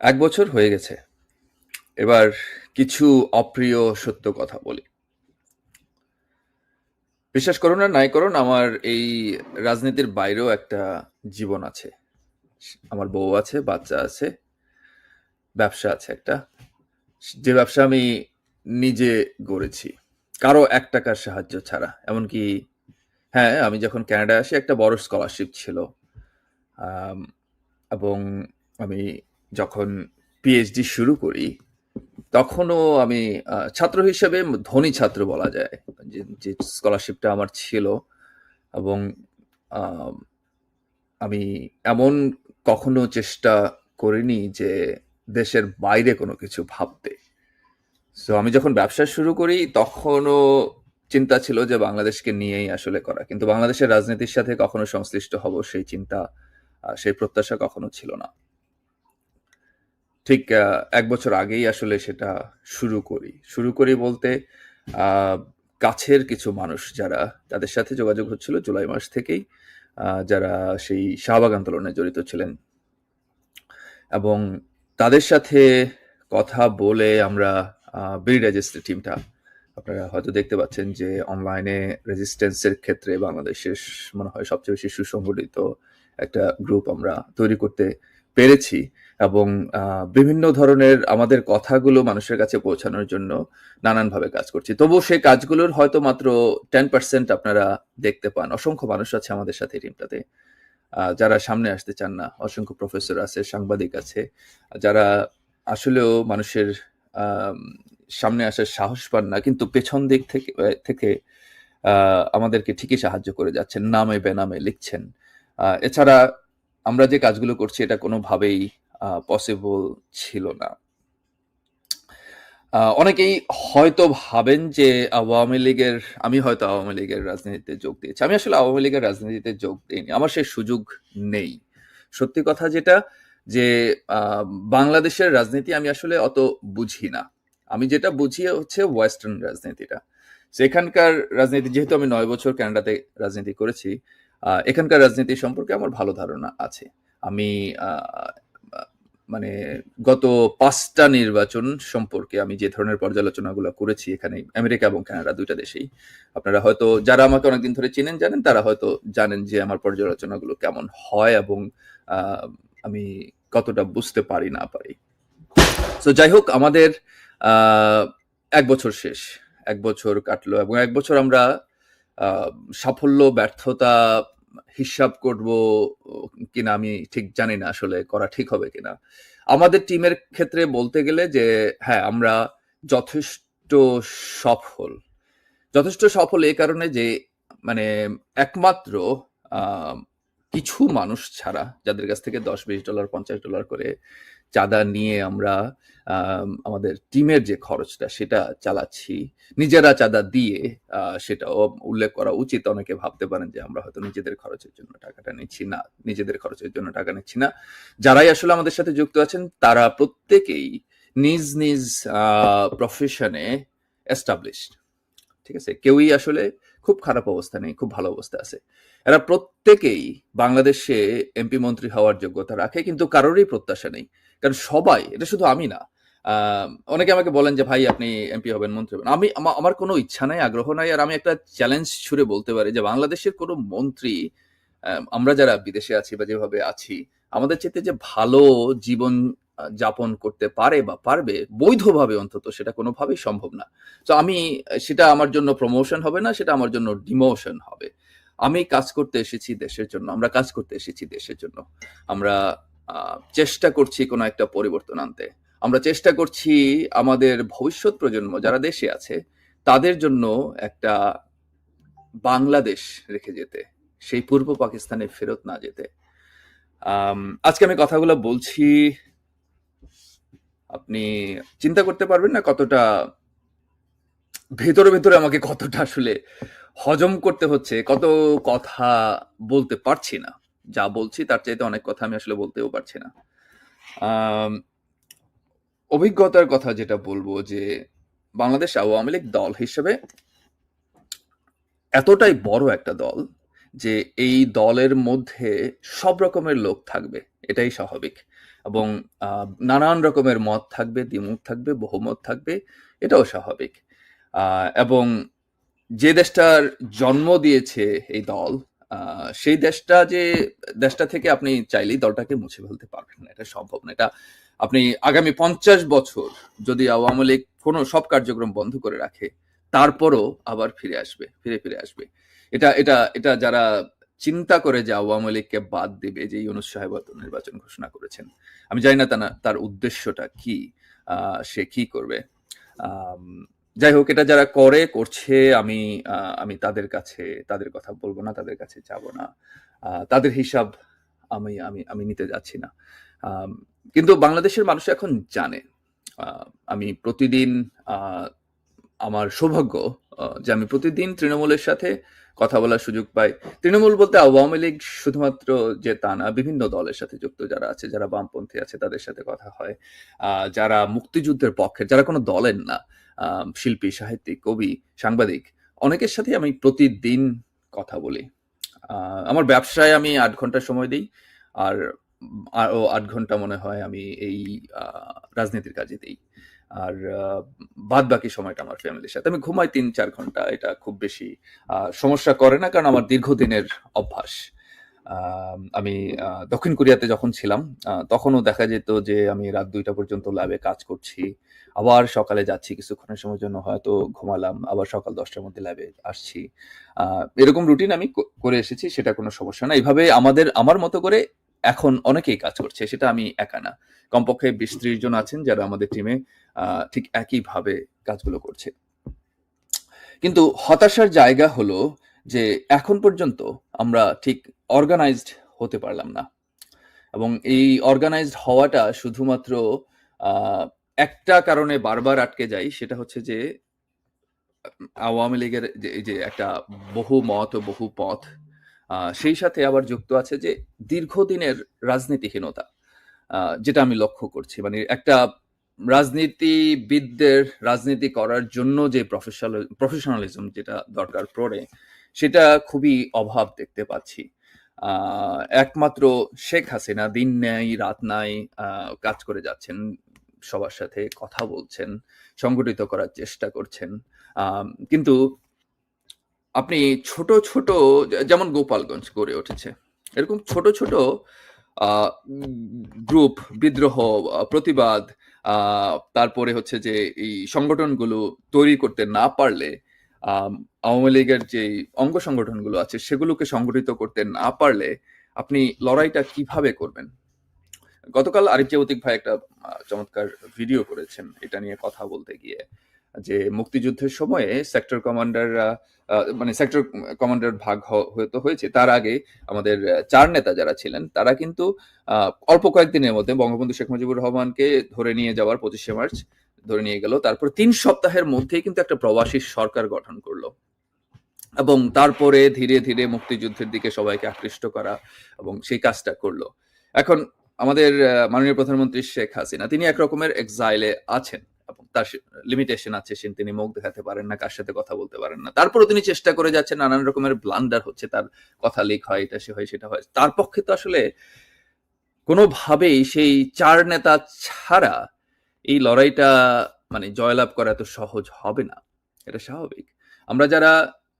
এক বছর হয়ে গেছে। এবার কিছু অপ্রিয় সত্য কথা বলি। বিশ্বাস করুন আর নাই করুন, আমার এই রাজনীতির বাইরেও একটা জীবন আছে। আমার বউ আছে, বাচ্চা আছে, ব্যবসা আছে একটা। যে ব্যবসা আমি নিজে গড়েছি। কারও এক টাকার সাহায্য ছাড়া। এমনকি হ্যাঁ আমি যখন ক্যানাডায় আসি, একটা বড় স্কলারশিপ ছিল। এবং আমি যখন পিএইচডি শুরু করি, তখনও আমি ছাত্র হিসেবে ধনী ছাত্র বলা যায়। যে স্কলারশিপটা আমার ছিল এবং, আমি এমন কখনো চেষ্টা করিনি যে দেশের বাইরে কোনো কিছু ভাবতে। সো আমি যখন ব্যবসা শুরু করি, তখনও চিন্তা ছিল যে বাংলাদেশকে নিয়েই আসলে করা। কিন্তু বাংলাদেশের রাজনীতির সাথে কখনো সংশ্লিষ্ট হব সেই চিন্তা সেই প্রত্যাশা কখনো ছিল না। ঠিক এক বছর আগেই আসলে সেটা শুরু করি। শুরু করি বলতে কাছের কিছু মানুষ যারা তাদের সাথে যোগাযোগ হচ্ছিল জুলাই মাস থেকেই যারা সেই শাহবাগ আন্দোলনে জড়িত ছিলেন। এবং তাদের সাথে কথা বলে আমরা বিল রেজিস্ট্রি টিমটা আপনারা হয়তো দেখতে পাচ্ছেন যে অনলাইনে রেজিস্ট্যান্সের ক্ষেত্রে বাংলাদেশের মনে হয় সবচেয়ে বেশি সুসংগঠিত একটা গ্রুপ আমরা তৈরি করতে পেরেছি এবং বিভিন্ন ধরনের আমাদের কথাগুলো মানুষের কাছে পৌঁছানোর জন্য নানানভাবে কাজ করছি। তবুও সেই কাজগুলোর হয়তো মাত্র টেন পার্সেন্ট আপনারা দেখতে পান। অসংখ্য মানুষ আছে আমাদের সাথে টিমটাতে যারা সামনে আসতে চান না, অসংখ্য প্রফেসর আছে, সাংবাদিক আছে, যারা আসলেও মানুষের সামনে আসার সাহস পান না, কিন্তু পেছন দিক থেকে থেকে আমাদেরকে ঠিকই সাহায্য করে যাচ্ছেন, নামে বেনামে লিখছেন। এছাড়া আমরা যে কাজগুলো করছি, এটা কোনোভাবেই পসিবল ছিল না। অনেকেই হয়তো ভাবেন যে আওয়ামী লীগের, আমি হয়তো আওয়ামী লীগের রাজনীতিতে যোগ দিয়েছি। আমি আসলে আওয়ামী লীগের রাজনীতিতে যোগ দিইনি। আমার সেই সুযোগ নেই। সত্যি কথা যেটা, যে বাংলাদেশের রাজনীতি আমি আসলে অত বুঝি না। আমি যেটা বুঝি হচ্ছে ওয়েস্টার্ন রাজনীতিটা। সেখানকার রাজনীতি, যেহেতু আমি নয় বছর কানাডাতে রাজনীতি করেছি এখানকার রাজনীতি সম্পর্কে আমার ভালো ধারণা আছে। আমি মানে গত পাঁচটা নির্বাচন সম্পর্কে আমি যে ধরনের পর্যালোচনাগুলো করেছি এখানে, আমেরিকা এবং কানাডা দুইটা দেশেই, আপনারা হয়তো, যারা আমাকে অনেকদিন ধরে চিনেন জানেন, তারা হয়তো জানেন যে আমার পর্যালোচনাগুলো কেমন হয় এবং আমি কতটা বুঝতে পারি না পারি। তো যাই হোক, আমাদের এক বছর শেষ, এক বছর কাটলো এবং এক বছর আমরা সাফল্য, ব্যর্থতা হিসাব করব, কিনা আমি ঠিক জানি না আসলে করা ঠিক হবে কিনা। আমাদের টিমের ক্ষেত্রে বলতে গেলে যে হ্যাঁ আমরা যথেষ্ট সফল। যথেষ্ট সফল এ কারণে যে মানে একমাত্র কিছু মানুষ ছাড়া, যাদের কাছ থেকে দশ, বিশ ডলার, পঞ্চাশ ডলার করে চাঁদা নিয়ে আমরা আম, আমাদের টিমের যে খরচটা সেটা চালাচ্ছি। নিজেরা চাঁদা দিয়ে সেটাও উল্লেখ করা উচিত। অনেকে ভাবতে পারেন যে আমরা হয়তো নিজেদের খরচের জন্য টাকাটা নিচ্ছি না নিজেদের খরচের জন্য টাকা নিচ্ছি না। যারাই আসলে আমাদের সাথে যুক্ত আছেন তারা প্রত্যেকেই নিজ নিজ প্রফেশনে এস্টাবলিশড ঠিক আছে? কেউই আসলে খুব খারাপ অবস্থা নেই খুব ভালো অবস্থা আছে। এরা প্রত্যেকেই বাংলাদেশে এমপি মন্ত্রী হওয়ার যোগ্যতা রাখে কিন্তু কারোরই প্রত্যাশা নেই। কারণ সবাই, এটা শুধু আমি না অনেকে আমাকে বলেন যে, ভাই, আপনি এমপি হবেন, মন্ত্রী হবেন। আমি আমার কোনো ইচ্ছা নাই, আগ্রহ নাই, আর আমি একটা চ্যালেঞ্জ ছুড়ে বলতে পারি যে, বাংলাদেশের কোনো মন্ত্রী আমরা যারা বিদেশে আছি বা যেভাবে আছি, আমাদের চেতে যে ভালো জীবন যাপন করতে পারে বা পারবে, বৈধভাবে অন্তত সেটা কোনোভাবেই সম্ভব না। তো আমি, সেটা আমার জন্য প্রমোশন হবে না, সেটা আমার জন্য ডিমোশন হবে। আমি কাজ করতে এসেছি দেশের জন্য, আমরা কাজ করতে এসেছি দেশের জন্য। আমরা চেষ্টা করছি কোনো একটা পরিবর্তন আনতে। আমরা চেষ্টা করছি আমাদের ভবিষ্যৎ প্রজন্ম, যারা দেশে আছে, তাদের জন্য একটা বাংলাদেশ রেখে যেতে, সেই পূর্ব পাকিস্তানে ফেরত না যেতে। আজকে আমি কথাগুলো বলছি, আপনি চিন্তা করতে পারবেন না কতটা ভেতরে ভেতরে আমাকে কতটা আসলে হজম করতে হচ্ছে, কত কথা বলতে পারছি না। যা বলছি, তার চাইতে অনেক কথা আমি আসলে বলতেও পারছি না। অভিজ্ঞতার কথা যেটা বলব যে, বাংলাদেশ আওয়ামী লীগ দল হিসেবে এতটাই বড় একটা দল যে, এই দলের মধ্যে সব রকমের লোক থাকবে, এটাই স্বাভাবিক। এবং নানান রকমের মত থাকবে, দ্বিমত থাকবে, বহুমত থাকবে, এটাও স্বাভাবিক। এবং যে দেশটার জন্ম দিয়েছে এই দল সেই দেশটা যে, দেশটা থেকে আপনি চাইলেই দলটাকে মুছে ফেলতে পারবেন না, এটা সম্ভব না। এটা আপনি আগামী পঞ্চাশ বছর যদি আওয়ামী লীগ কোনো সব কার্যক্রম বন্ধ করে রাখে, তারপরও আবার ফিরে আসবে, ফিরে ফিরে আসবে। এটা এটা এটা যারা চিন্তা করে যে আওয়ামী লীগকে বাদ দিবে, যে ইউনুস সাহেব নির্বাচন ঘোষণা করেছেন, আমি জানি না তার উদ্দেশ্যটা কি সে কি করবে। যাই হোক, এটা যারা করে, করছে, আমি আমি তাদের কাছে, তাদের কথা বলব না, তাদের কাছে যাব না। তাদের হিসাব আমি আমি আমি নিতে যাচ্ছি না। কিন্তু বাংলাদেশের মানুষ এখন জানে আমি প্রতিদিন আমার সৌভাগ্য যে আমি প্রতিদিন তৃণমূলের সাথে কথা বলার সুযোগ পাই তৃণমূল বলতে আওয়ামী লীগ শুধুমাত্র যে তা না, বিভিন্ন দলের সাথে যুক্ত যারা আছে, যারা বামপন্থী আছে, তাদের সাথে কথা হয়। যারা মুক্তিযুদ্ধের পক্ষের যারা কোনো দলের না শিল্পী, সাহিত্যিক, কবি, সাংবাদিক, অনেকের সাথে আমি প্রতিদিন কথা বলি। আমার ব্যবসায় আমি আট ঘণ্টা সময় দিই, আর আট ঘণ্টা মনে হয় আমি এই রাজনীতির কাজে দিই। আর বাদ বাকি সময়টা আমার ফ্যামিলির সাথে। আমি ঘুমাই তিন চার ঘণ্টা, এটা খুব বেশি সমস্যা করে না, কারণ আমার দীর্ঘদিনের অভ্যাস। আমি দক্ষিণ কোরিয়াতে যখন ছিলাম তখনও দেখা যেত যে আমি রাত দুইটা পর্যন্ত ল্যাবে কাজ করছি। আবার সকালে যাচ্ছি, কিছুক্ষণের সময়ের জন্য হয়তো ঘুমালাম, আবার সকাল দশটার মধ্যে ল্যাবে আসছি। এরকম রুটিন আমি করে এসেছি, সেটা কোনো সমস্যা না। এইভাবে আমাদের, আমার মতো করে এখন অনেকেই কাজ করছে, সেটা আমি একা না। কমপক্ষে বিশ ত্রিশ জন আছেন যারা আমাদের টিমে ঠিক একইভাবে কাজগুলো করছে। কিন্তু হতাশার জায়গা হলো যে এখন পর্যন্ত আমরা ঠিক অর্গানাইজড হতে পারলাম না। এবং এই অর্গানাইজড হওয়াটা শুধুমাত্র একটা কারণে বারবার আটকে যাই সেটা হচ্ছে যে, আওয়ামী লীগের যে একটা বহু মত বহু পথ সেই সাথে আবার যুক্ত আছে যে দীর্ঘদিনের রাজনীতিহীনতা যেটা আমি লক্ষ্য করছি। মানে একটা রাজনীতিবিদদের রাজনীতি করার জন্য যে প্রফেশনাল প্রফেশনালিজম যেটা দরকার পড়ে, সেটা খুবই অভাব দেখতে পাচ্ছি। একমাত্র শেখ হাসিনা দিন নেই, রাত নাই কাজ করে যাচ্ছেন, সবার সাথে কথা বলছেন, সংগঠিত করার চেষ্টা করছেন। কিন্তু আপনি ছোট ছোট, যেমন গোপালগঞ্জ গড়ে উঠেছে, এরকম ছোট ছোট গ্রুপ, বিদ্রোহ, প্রতিবাদ তারপরে হচ্ছে যে এই সংগঠনগুলো তৈরি করতে না পারলে আওয়ামী লীগের যে অঙ্গ সংগঠনগুলো আছে, সেগুলোকে সংগঠিত করতে না পারলে আপনি লড়াইটা কীভাবে করবেন? গতকাল আরিফ জাউতিক ভাই একটা চমৎকার ভিডিও করেছেন, এটা নিয়ে কথা বলতে গিয়ে। যে মুক্তিযুদ্ধের সময়ে সেক্টর কমান্ডাররা মানে সেক্টর কমান্ডার ভাগ হয়তো হয়েছে। তার আগে আমাদের চার নেতা যারা ছিলেন, তারা কিন্তু অল্প কয়েকদিনের মধ্যে বঙ্গবন্ধু শেখ মুজিবুর রহমানকে ধরে নিয়ে যাওয়ার পঁচিশে মার্চ ধরে নিয়ে গেল। তারপর তিন সপ্তাহের মধ্যেই কিন্তু একটা প্রবাসী সরকার গঠন করল। এবং তারপরে ধীরে ধীরে মুক্তিযুদ্ধের দিকে সবাইকে আকৃষ্ট করা এবং সেই কাজটা করল। এখন আমাদের মাননীয় প্রধানমন্ত্রী শেখ হাসিনা, তিনি এক রকমের এক্সাইলে আছেন। তার লিমিটেশন আছে, সে, তিনি মুখ দেখাতে পারেন না, কার সাথে কথা বলতে পারেন না। তারপরেও তিনি চেষ্টা করে যাচ্ছেন, নানান রকমের ব্লান্ডার হচ্ছে, তার কথা লিক হয়, এটা সে হয়, সেটা হয়। তার পক্ষে তো আসলে কোনোভাবেই সেই চার নেতা ছাড়া এই লড়াইটা মানে জয়লাভ করা এত সহজ হবে না। এটা স্বাভাবিক। আমরা যারা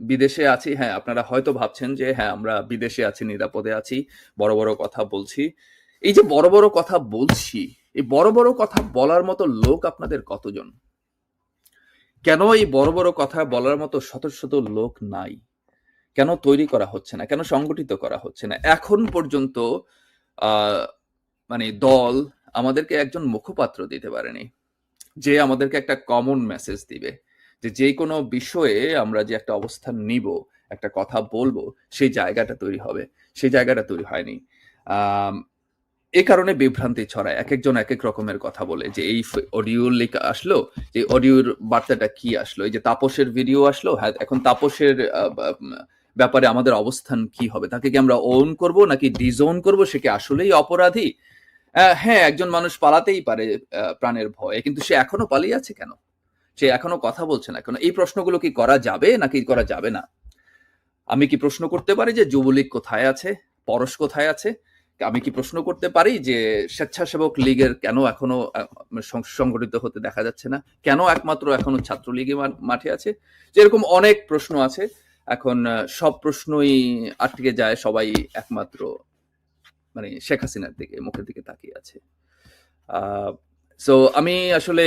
বিদেশে আছি হ্যাঁ আপনারা হয়তো ভাবছেন যে হ্যাঁ আমরা বিদেশে আছি, নিরাপদে আছি, বড় বড় কথা বলছি। এই যে বড় বড় কথা বলছি এই বড় বড় কথা বলার মতো লোক আপনাদের কতজন? কেন এই বড় বড় কথা বলার মতো শত শত লোক নাই? কেন তৈরি করা হচ্ছে না? কেন সংগঠিত করা হচ্ছে না? এখন পর্যন্ত মানে দল আমাদেরকে একজন মুখপাত্র দিতে পারেনি। যে আমাদেরকে একটা কমন মেসেজ দিবে। যে যে কোনো বিষয়ে আমরা যে একটা অবস্থান নিব, একটা কথা বলব, সেই জায়গাটা তৈরি হবে। সেই জায়গাটা তৈরি হয়নি। এই কারণে বিভ্রান্তি ছড়ায়। এক একজন এক এক রকমের কথা বলে যে, এই অডিও লিক আসলো, যে অডিওর বার্তাটা কি আসলো? এই যে তাপসের ভিডিও আসলো হ্যাঁ এখন তাপসের ব্যাপারে আমাদের অবস্থান কি হবে? তাকে কি আমরা ওন করব নাকি ডিজোন করব? সে কি আসলেই অপরাধী? হ্যাঁ একজন মানুষ পালাতেই পারে প্রাণের ভয়ে, কিন্তু সে এখনও পালিয়ে আছে কেন? সে এখনও কথা বলছে না কেন? এই প্রশ্নগুলো কি করা যাবে নাকি করা যাবে না? আমি কি প্রশ্ন করতে পারি যে, যুবলীগ কোথায় আছে? পরশ কোথায় আছে? আমি কি প্রশ্ন করতে পারি যে স্বেচ্ছাসেবক লীগের কেন এখনও সংগঠিত হতে দেখা যাচ্ছে না? কেন একমাত্র এখনও ছাত্রলীগই মাঠে আছে? যে এরকম অনেক প্রশ্ন আছে। এখন সব প্রশ্নই আটকে যায়, সবাই একমাত্র মানে শেখ হাসিনার দিকে, মুখের দিকে তাকিয়ে আছে। সো আমি আসলে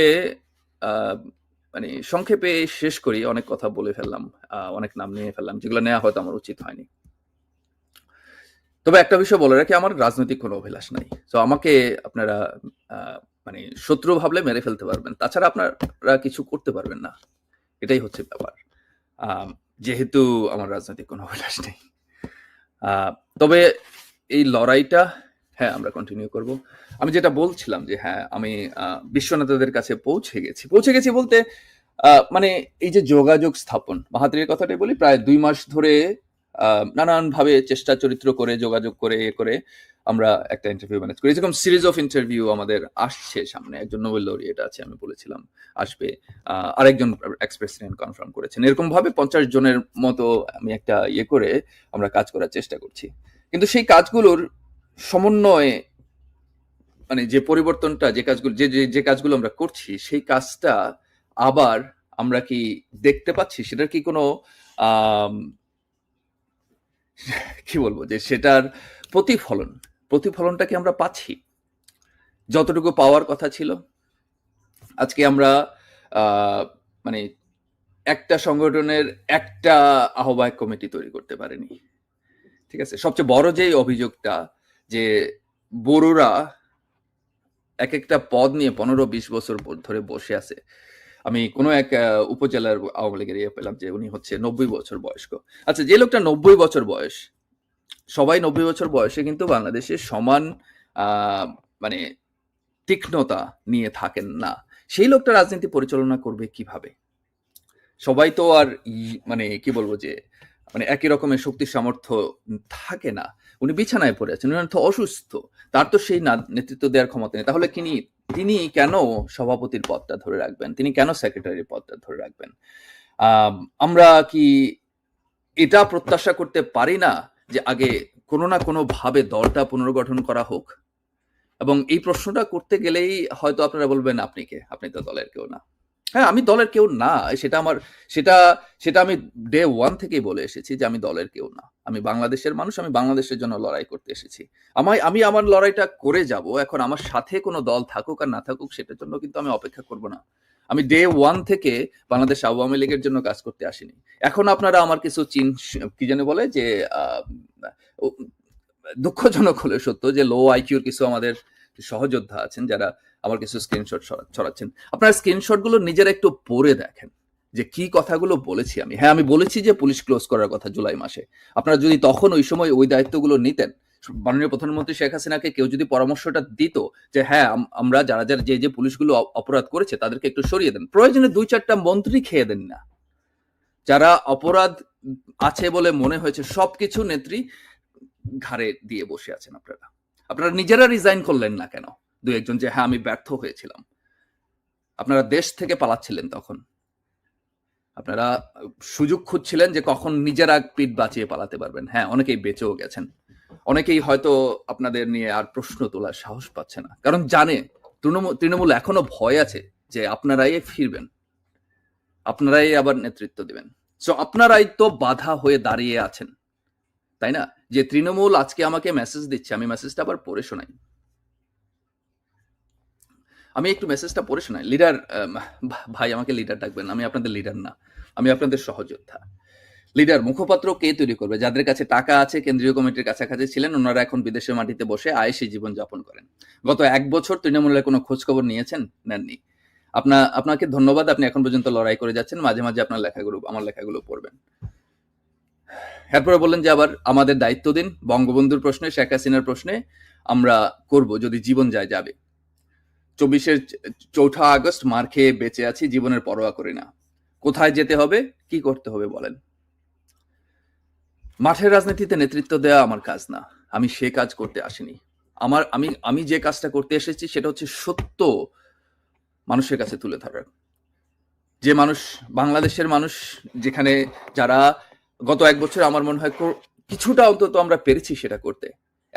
মানে সংক্ষেপে শেষ করি, অনেক কথা বলে ফেললাম অনেক নাম নিয়ে ফেললাম, যেগুলো নেওয়া হয়তো আমার উচিত হয়নি। তবে একটা বিষয় বলে রাখি, আমার রাজনৈতিক কোনো অভিলাষ নাই। তো আমাকে আপনারা মানে শত্রু ভাবলে মেরে ফেলতে পারবেন। তাছাড়া আপনারা কিছু করতে পারবেন না। এটাই হচ্ছে ব্যাপার। যেহেতু আমার রাজনৈতিক কোনো অভিলাষ নেই। তবে এই লড়াইটা হ্যাঁ আমরা কন্টিনিউ করব। আমি যেটা বলছিলাম যে হ্যাঁ আমি বিশ্বনেতাদের কাছে পৌঁছে গেছি। পৌঁছে গেছি বলতে মানে এই যে যোগাযোগ স্থাপন মাহাতিরের কথাটাই বলি, প্রায় দুই মাস ধরে নানানভাবে চেষ্টা চরিত্র করে, যোগাযোগ করে, এ করে আমরা একটা ইন্টারভিউ ম্যানেজ করি। যেরকম সিরিজ অফ ইন্টারভিউ আমাদের আসছে সামনে। একজন নোবেল লরিয়েট আছে, আমি বলেছিলাম, আসবে। আরেকজন এক্স প্রেসিডেন্ট কনফার্ম করেছেন। এরকম ভাবে পঞ্চাশ জনের মতো আমি একটা ইয়ে করে আমরা কাজ করার চেষ্টা করছি। কিন্তু সেই কাজগুলোর সমন্বয়ে মানে যে পরিবর্তনটা, যে কাজগুলো, যে, যে- কাজগুলো আমরা করছি, সেই কাজটা আবার আমরা কি দেখতে পাচ্ছি? সেটার কি কোনো কি বলব যে সেটার প্রতিফলন প্রতিফলনটা কি আমরা পাচ্ছি। যতটুকু পাওয়ার কথা ছিল, আজকে আমরা মানে একটা সংগঠনের একটা আহ্বায়ক কমিটি তৈরি করতে পারেনি। ঠিক আছে? সবচেয়ে বড় যে অভিযোগটা যে বড়রা এক একটা পদ নিয়ে পনেরো বিশ বছর ধরে বসে আছে আমি কোনো এক উপজেলার আওয়ামী লীগের ইয়ে পেলাম যে উনি হচ্ছে নব্বই বছর বয়স্ক। আচ্ছা যে লোকটা নব্বই বছর বয়স, সবাই নব্বই বছর বয়সে কিন্তু বাংলাদেশে সমান মানে তীক্ষ্ণতা নিয়ে থাকেন না। সেই লোকটা রাজনীতি পরিচালনা করবে কীভাবে? সবাই তো আর মানে কি বলব যে মানে একই রকমের শক্তি সামর্থ্য থাকে না। উনি বিছানায় পড়ে আছেন, উনি অসুস্থ, তার তো সেই না- নেতৃত্ব দেওয়ার ক্ষমতা নেই। তাহলে তিনি তিনি কেন সভাপতির পদটা ধরে রাখবেন? তিনি কেন সেক্রেটারি পদটা ধরে রাখবেন? আম, আমরা কি এটা প্রত্যাশা করতে পারি না যে আগে কোনো না কোনো ভাবে দলটা পুনর্গঠন করা হোক? এবং এই প্রশ্নটা করতে গেলেই হয়তো আপনারা বলবেন আপনি কে? আপনি তো দলের কেউ না। হ্যাঁ আমি দলের কেউ না। সেটা আমার, সেটা সেটা আমি ডে ওয়ান থেকেই বলে এসেছি যে আমি দলের কেউ না। আমি বাংলাদেশের মানুষ, আমি বাংলাদেশের জন্য লড়াই করতে এসেছি। আমায়, আমি আমার লড়াইটা করে যাব, এখন আমার সাথে কোনো দল থাকুক আর না থাকুক সেটার জন্য কিন্তু আমি অপেক্ষা করব না। আমি ডে ওয়ান থেকে বাংলাদেশ আওয়ামী লীগের জন্য কাজ করতে আসিনি। এখন আপনারা আমার কিছু চিন, কি জানি বলে যে দুঃখজনক হলে সত্য যে লো আইকিউর কিছু আমাদের সহযোদ্ধা আছেন যারা আমার কিছু স্ক্রিনশট ছড়াচ্ছেন। আপনার স্ক্রিনশটগুলো নিজেরা একটু পড়ে দেখেন যে কি কথাগুলো বলেছি আমি। হ্যাঁ আমি বলেছি যে পুলিশ ক্লোজ করার কথা জুলাই মাসে। আপনারা যদি তখন ওই সময় ওই দায়িত্বগুলো নিতেন, মাননীয় প্রধানমন্ত্রী শেখ হাসিনাকে কেউ যদি পরামর্শটা দিত যে হ্যাঁ আমরা যারা যারা যে যে পুলিশগুলো অপরাধ করেছে তাদেরকে একটু সরিয়ে দেন। প্রয়োজনে দুই চারটা মন্ত্রী খেয়ে দেন না। যারা অপরাধ আছে বলে মনে হয়েছে, সবকিছু নেত্রী ঘাড়ে দিয়ে বসে আছেন আপনারা। আপনারা নিজেরা রিজাইন করলেন না কেন? দু একজন যে হ্যাঁ আমি ব্যর্থ হয়েছিলাম। আপনারা দেশ থেকে পালাচ্ছিলেন তখন। আপনারা সুযোগ খুঁজছিলেন যে, কখন নিজেরা পিঠ বাঁচিয়ে পালাতে পারবেন। হ্যাঁ অনেকেই বেঁচেও গেছেন। অনেকেই হয়তো আপনাদের নিয়ে আর প্রশ্ন তোলার সাহস পাচ্ছে না। কারণ জানে তৃণমূল তৃণমূল এখনও ভয় আছে যে, আপনারাই ফিরবেন। আপনারাই আবার নেতৃত্ব দিবেন। সো আপনারাই তো বাধা হয়ে দাঁড়িয়ে আছেন। তাই না? যে, তৃণমূল আজকে আমাকে মেসেজ দিচ্ছে, আমি মেসেজটা আবার পড়ে শোনাই। আমি একটু মেসেজটা পড়ে শোনাই। লিডার ভাই, আমাকে লিডার ডাকবেন আমি আপনাদের লিডার না। আমি আপনাদের সহযোদ্ধা। লিডার মুখপাত্র কে তৈরি করবে? যাদের কাছে টাকা আছে, কেন্দ্রীয় কমিটির কাছাকাছি ছিলেন, ওনারা এখন বিদেশের মাটিতে বসে আয়েসি জীবন যাপন করেন। গত এক বছর তৃণমূলের কোনো খোঁজ খবর নিয়েছেন? নেননি। আপনা, আপনাকে ধন্যবাদ। আপনি এখন পর্যন্ত লড়াই করে যাচ্ছেন। মাঝে মাঝে আপনার লেখাগুলো, আমার লেখাগুলো পড়বেন। এরপরে বললেন যে, আবার আমাদের দায়িত্ব দিন। বঙ্গবন্ধুর প্রশ্নে, শেখ হাসিনার প্রশ্নে আমরা করব, যদি জীবন যায় যাবে। চব্বিশের চৌঠা আগস্ট মার খেয়ে বেঁচে আছি, জীবনের পরোয়া করি না। কোথায় যেতে হবে? কি করতে হবে বলেন? মাঠের রাজনীতিতে নেতৃত্ব দেওয়া আমার কাজ না। আমি সে কাজ করতে আসিনি। আমার, আমি আমি যে কাজটা করতে এসেছি সেটা হচ্ছে সত্য মানুষের কাছে তুলে ধরার যে মানুষ, বাংলাদেশের মানুষ যেখানে যারা গত এক বছর আমার মনে হয় কিছুটা অন্তত আমরা পেরেছি সেটা করতে।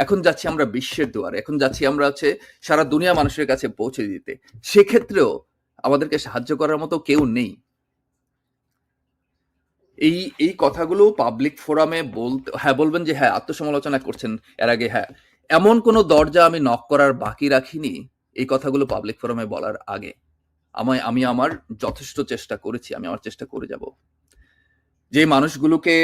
এখন যাচ্ছি আমরা বিশ্বের দুয়ারে, এখন যাচ্ছি আমরা হচ্ছে সারা দুনিয়া মানুষের কাছে পৌঁছে দিতে। সেক্ষেত্রেও আমাদেরকে সাহায্য করার মতো কেউ নেই। এই এই কথাগুলো পাবলিক ফোরামে বলতে হ্যাঁ বলবেন যে হ্যাঁ আত্মসমালোচনা করছেন এর আগে হ্যাঁ। এমন কোনো দরজা আমি নক করার বাকি রাখিনি এই কথাগুলো পাবলিক ফোরামে বলার আগে। আমায়, আমি আমার যথেষ্ট চেষ্টা করেছি, আমি আমার চেষ্টা করে যাব। যে মানুষগুলোকে,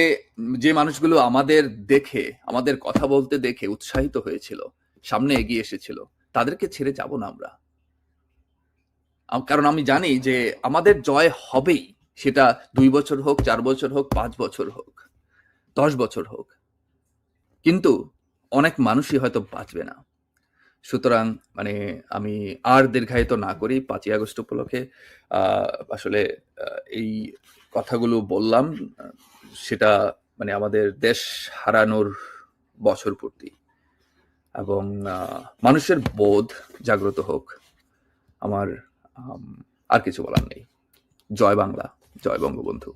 যে মানুষগুলো আমাদের দেখে, আমাদের কথা বলতে দেখে উৎসাহিত হয়েছিল, সামনে এগিয়ে এসেছিল, তাদেরকে ছেড়ে যাব না আমরা। কারণ আমি জানি যে আমাদের জয় হবেই, সেটা দুই বছর হোক, চার বছর হোক, পাঁচ বছর হোক, দশ বছর হোক। কিন্তু অনেক মানুষই হয়তো বাঁচবে না। সুতরাং মানে আমি আর দীর্ঘায়িত না করি, পাঁচই আগস্ট উপলক্ষে আসলে এই কথাগুলো বললাম, সেটা মানে আমাদের দেশ হারানোর বছর পূর্তি। এবং মানুষের বোধ জাগ্রত হোক, আমার আর কিছু বলার নেই। জয় বাংলা, জয় বঙ্গবন্ধু।